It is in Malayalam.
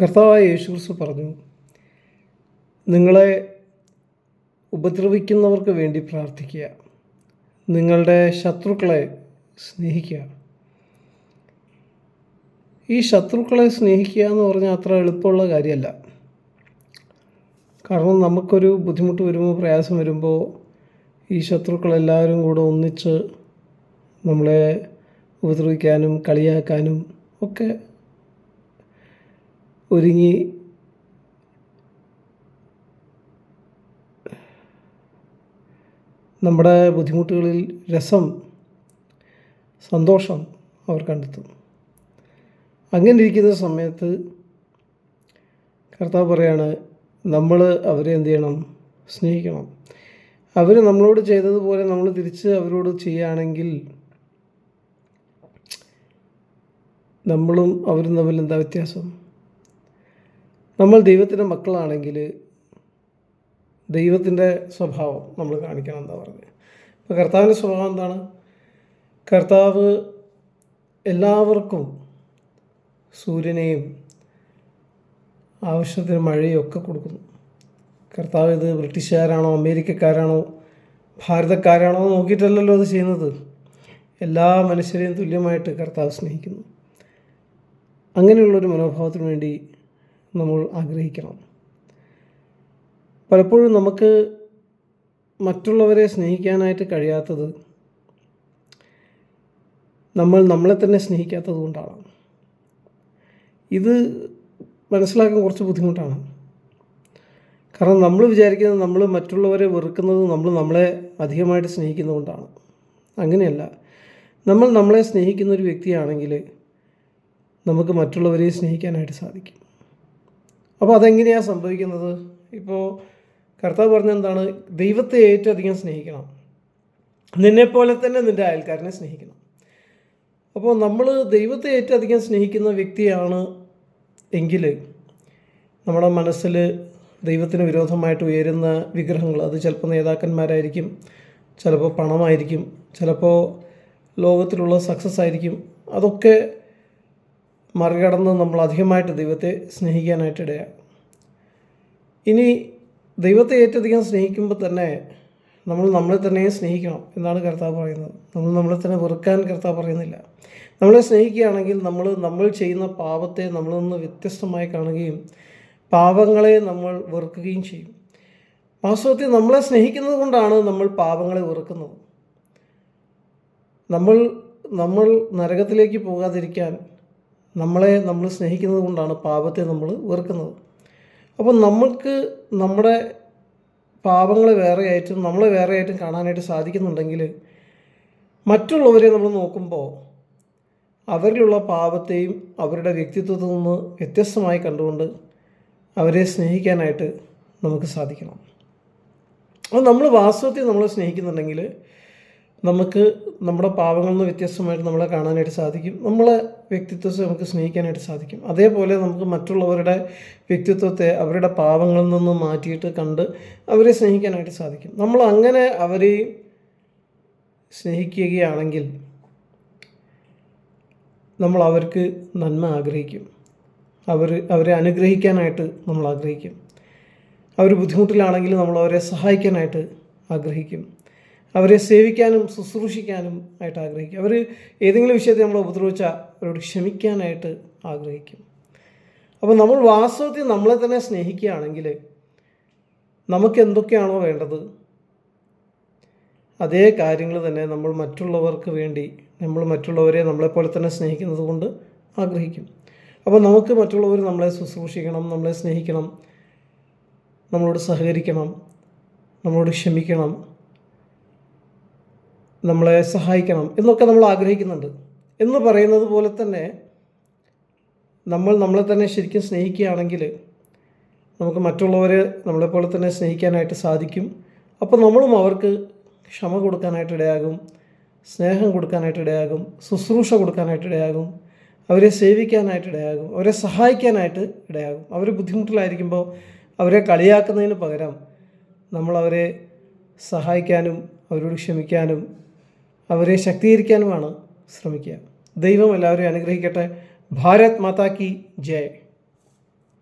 കർത്താവായ യേശുക്രിസ്തു പറഞ്ഞു നിങ്ങളെ ഉപദ്രവിക്കുന്നവർക്ക് വേണ്ടി പ്രാർത്ഥിക്കുക. നിങ്ങളുടെ ശത്രുക്കളെ സ്നേഹിക്കുക. ഈ ശത്രുക്കളെ സ്നേഹിക്കുക എന്ന് പറഞ്ഞാൽ അത്ര എളുപ്പമുള്ള കാര്യമല്ല. കാരണം നമുക്കൊരു ബുദ്ധിമുട്ട് വരുമ്പോൾ പ്രയാസം വരുമ്പോൾ ഈ ശത്രുക്കളെല്ലാവരും കൂടെ ഒന്നിച്ച് നമ്മളെ ഉപദ്രവിക്കാനും കളിയാക്കാനും ഒക്കെ ഒരുങ്ങി. നമ്മുടെ ബുദ്ധിമുട്ടുകളിൽ രസം സന്തോഷം അവർ കണ്ടെത്തും. അങ്ങനെ ഇരിക്കുന്ന സമയത്ത് കർത്താവ് പറയാണ് നമ്മൾ അവരെ എന്ത് ചെയ്യണം? സ്നേഹിക്കണം. അവർ നമ്മളോട് ചെയ്തതുപോലെ നമ്മൾ തിരിച്ച് അവരോട് ചെയ്യുകയാണെങ്കിൽ നമ്മളും അവരും തമ്മിൽ എന്താ വ്യത്യാസം? നമ്മൾ ദൈവത്തിന്റെ മക്കളാണെങ്കിൽ ദൈവത്തിന്റെ സ്വഭാവം നമ്മൾ കാണിക്കണം എന്താ പറഞ്ഞത്. ഇപ്പോൾ കർത്താവിന്റെ സ്വഭാവം എന്താണ്? കർത്താവ് എല്ലാവർക്കും സൂര്യനെയും ആവശ്യത്തിന് മഴയും ഒക്കെ കൊടുക്കുന്നു. കർത്താവ് ഇത് ബ്രിട്ടീഷുകാരാണോ അമേരിക്കക്കാരാണോ ഭാരതക്കാരാണോ നോക്കിയിട്ടല്ലല്ലോ അത് ചെയ്യുന്നത്. എല്ലാ മനുഷ്യരെയും തുല്യമായിട്ട് കർത്താവ് സ്നേഹിക്കുന്നു. അങ്ങനെയുള്ളൊരു മനോഭാവത്തിന് വേണ്ടി നമ്മൾ ആഗ്രഹിക്കണം. പലപ്പോഴും നമുക്ക് മറ്റുള്ളവരെ സ്നേഹിക്കാനായിട്ട് കഴിയാത്തത് നമ്മൾ നമ്മളെ തന്നെ സ്നേഹിക്കാത്തത് കൊണ്ടാണ്. ഇത് മനസ്സിലാക്കാൻ കുറച്ച് ബുദ്ധിമുട്ടാണ്. കാരണം നമ്മൾ വിചാരിക്കുന്നത് നമ്മൾ മറ്റുള്ളവരെ വെറുക്കുന്നത് നമ്മൾ നമ്മളെ അധികമായിട്ട് സ്നേഹിക്കുന്നതുകൊണ്ടാണ് അങ്ങനെയല്ല. നമ്മൾ നമ്മളെ സ്നേഹിക്കുന്ന ഒരു വ്യക്തിയാണെങ്കിൽ നമുക്ക് മറ്റുള്ളവരെ സ്നേഹിക്കാനായിട്ട് സാധിക്കും. അപ്പോൾ അതെങ്ങനെയാണ് സംഭവിക്കുന്നത്? ഇപ്പോൾ കർത്താവ് പറഞ്ഞ എന്താണ് ദൈവത്തെ ഏറ്റവും അധികം സ്നേഹിക്കണം. നിന്നെപ്പോലെ തന്നെ നിന്റെ അയൽക്കാരനെ സ്നേഹിക്കണം. അപ്പോൾ നമ്മൾ ദൈവത്തെ ഏറ്റവും അധികം സ്നേഹിക്കുന്ന വ്യക്തിയാണ് എങ്കിൽ നമ്മുടെ മനസ്സിൽ ദൈവത്തിന് വിരോധമായിട്ട് ഉയരുന്ന വിഗ്രഹങ്ങൾ അത് ചിലപ്പോൾ നേതാക്കന്മാരായിരിക്കും ചിലപ്പോൾ പണമായിരിക്കും ചിലപ്പോൾ ലോകത്തിലുള്ള സക്സസ് ആയിരിക്കും അതൊക്കെ മറികടന്ന് നമ്മൾ അധികമായിട്ട് ദൈവത്തെ സ്നേഹിക്കാനായിട്ട് ഇടയാകും ഇനി ദൈവത്തെ ഏറ്റധികം സ്നേഹിക്കുമ്പോൾ തന്നെ നമ്മൾ നമ്മളെ തന്നെ സ്നേഹിക്കണം എന്നാണ് കർത്താവ് പറയുന്നത്. നമ്മൾ നമ്മളെ തന്നെ വെറുക്കാൻ കർത്താവ് പറയുന്നില്ല. നമ്മളെ സ്നേഹിക്കുകയാണെങ്കിൽ നമ്മൾ നമ്മൾ ചെയ്യുന്ന പാപത്തെ നമ്മളിൽ നിന്ന് വ്യത്യസ്തമായി കാണുകയും പാപങ്ങളെ നമ്മൾ വെറുക്കുകയും ചെയ്യും. വാസ്തവത്തിൽ നമ്മളെ സ്നേഹിക്കുന്നത് കൊണ്ടാണ് നമ്മൾ പാപങ്ങളെ വെറുക്കുന്നത്. നമ്മൾ നമ്മൾ നരകത്തിലേക്ക് പോകാതിരിക്കാൻ നമ്മളെ നമ്മൾ സ്നേഹിക്കുന്നത് കൊണ്ടാണ് പാപത്തെ നമ്മൾ വെറുക്കുന്നത്. അപ്പോൾ നമ്മൾക്ക് നമ്മുടെ പാപങ്ങളെ വേറെയായിട്ടും നമ്മളെ വേറെയായിട്ടും കാണാനായിട്ട് സാധിക്കുന്നുണ്ടെങ്കിൽ മറ്റുള്ളവരെ നമ്മൾ നോക്കുമ്പോൾ അവരിലുള്ള പാപത്തെയും അവരുടെ വ്യക്തിത്വത്തിൽ നിന്ന് വ്യത്യസ്തമായി കണ്ടുകൊണ്ട് അവരെ സ്നേഹിക്കാനായിട്ട് നമുക്ക് സാധിക്കണം. അപ്പോൾ നമ്മൾ വാസ്തവത്തിൽ നമ്മളെ സ്നേഹിക്കുന്നുണ്ടെങ്കിൽ നമുക്ക് നമ്മുടെ പാവങ്ങളിൽ നിന്ന് വ്യത്യസ്തമായിട്ട് നമ്മളെ കാണാനായിട്ട് സാധിക്കും. നമ്മളെ വ്യക്തിത്വത്തെ നമുക്ക് സ്നേഹിക്കാനായിട്ട് സാധിക്കും. അതേപോലെ നമുക്ക് മറ്റുള്ളവരുടെ വ്യക്തിത്വത്തെ അവരുടെ പാവങ്ങളിൽ നിന്ന് മാറ്റിയിട്ട് കണ്ട് അവരെ സ്നേഹിക്കാനായിട്ട് സാധിക്കും. നമ്മൾ അങ്ങനെ അവരെ സ്നേഹിക്കുകയാണെങ്കിൽ നമ്മൾ അവർക്ക് നന്മ ആഗ്രഹിക്കും. അവർ അവരെ അനുഗ്രഹിക്കാനായിട്ട് നമ്മൾ ആഗ്രഹിക്കും. അവർ ബുദ്ധിമുട്ടിലാണെങ്കിൽ നമ്മൾ അവരെ സഹായിക്കാനായിട്ട് ആഗ്രഹിക്കും. അവരെ സേവിക്കാനും ശുശ്രൂഷിക്കാനും ആയിട്ട് ആഗ്രഹിക്കും. അവർ ഏതെങ്കിലും വിഷയത്തെ നമ്മൾ ഉപദ്രവിച്ചാൽ അവരോട് ക്ഷമിക്കാനായിട്ട് ആഗ്രഹിക്കും. അപ്പോൾ നമ്മൾ വാസ്തവത്തിൽ നമ്മളെ തന്നെ സ്നേഹിക്കുകയാണെങ്കിൽ നമുക്ക് എന്തൊക്കെയാണോ വേണ്ടത് അതേ കാര്യങ്ങൾ തന്നെ നമ്മൾ മറ്റുള്ളവർക്ക് വേണ്ടി നമ്മൾ മറ്റുള്ളവരെ നമ്മളെപ്പോലെ തന്നെ സ്നേഹിക്കുന്നത് കൊണ്ട് ആഗ്രഹിക്കും. അപ്പോൾ നമുക്ക് മറ്റുള്ളവർ നമ്മളെ ശുശ്രൂഷിക്കണം നമ്മളെ സ്നേഹിക്കണം നമ്മളോട് സഹകരിക്കണം നമ്മളോട് ക്ഷമിക്കണം നമ്മളെ സഹായിക്കണം എന്നൊക്കെ നമ്മൾ ആഗ്രഹിക്കുന്നുണ്ട്. എന്ന് പറയുന്നത് പോലെ തന്നെ നമ്മൾ നമ്മളെ തന്നെ ശരിക്കും സ്നേഹിക്കുകയാണെങ്കിൽ നമുക്ക് മറ്റുള്ളവരെ നമ്മളെപ്പോലെ തന്നെ സ്നേഹിക്കാനായിട്ട് സാധിക്കും. അപ്പോൾ നമ്മളും അവർക്ക് ക്ഷമ കൊടുക്കാനായിട്ട് ഇടയാകും സ്നേഹം കൊടുക്കാനായിട്ട് ഇടയാകും ശുശ്രൂഷ കൊടുക്കാനായിട്ട് ഇടയാകും അവരെ സേവിക്കാനായിട്ട് ഇടയാകും അവരെ സഹായിക്കാനായിട്ട് ഇടയാകും. അവർ ബുദ്ധിമുട്ടിലായിരിക്കുമ്പോൾ അവരെ കളിയാക്കുന്നതിന് പകരം നമ്മളവരെ സഹായിക്കാനും അവരോട് ക്ഷമിക്കാനും അവരെ ശക്തീകരിക്കാനുമാണ് ശ്രമിക്കുക. ദൈവം എല്ലാവരെയും അനുഗ്രഹിക്കട്ടെ. ഭാരത് മാതാ കി ജയ്.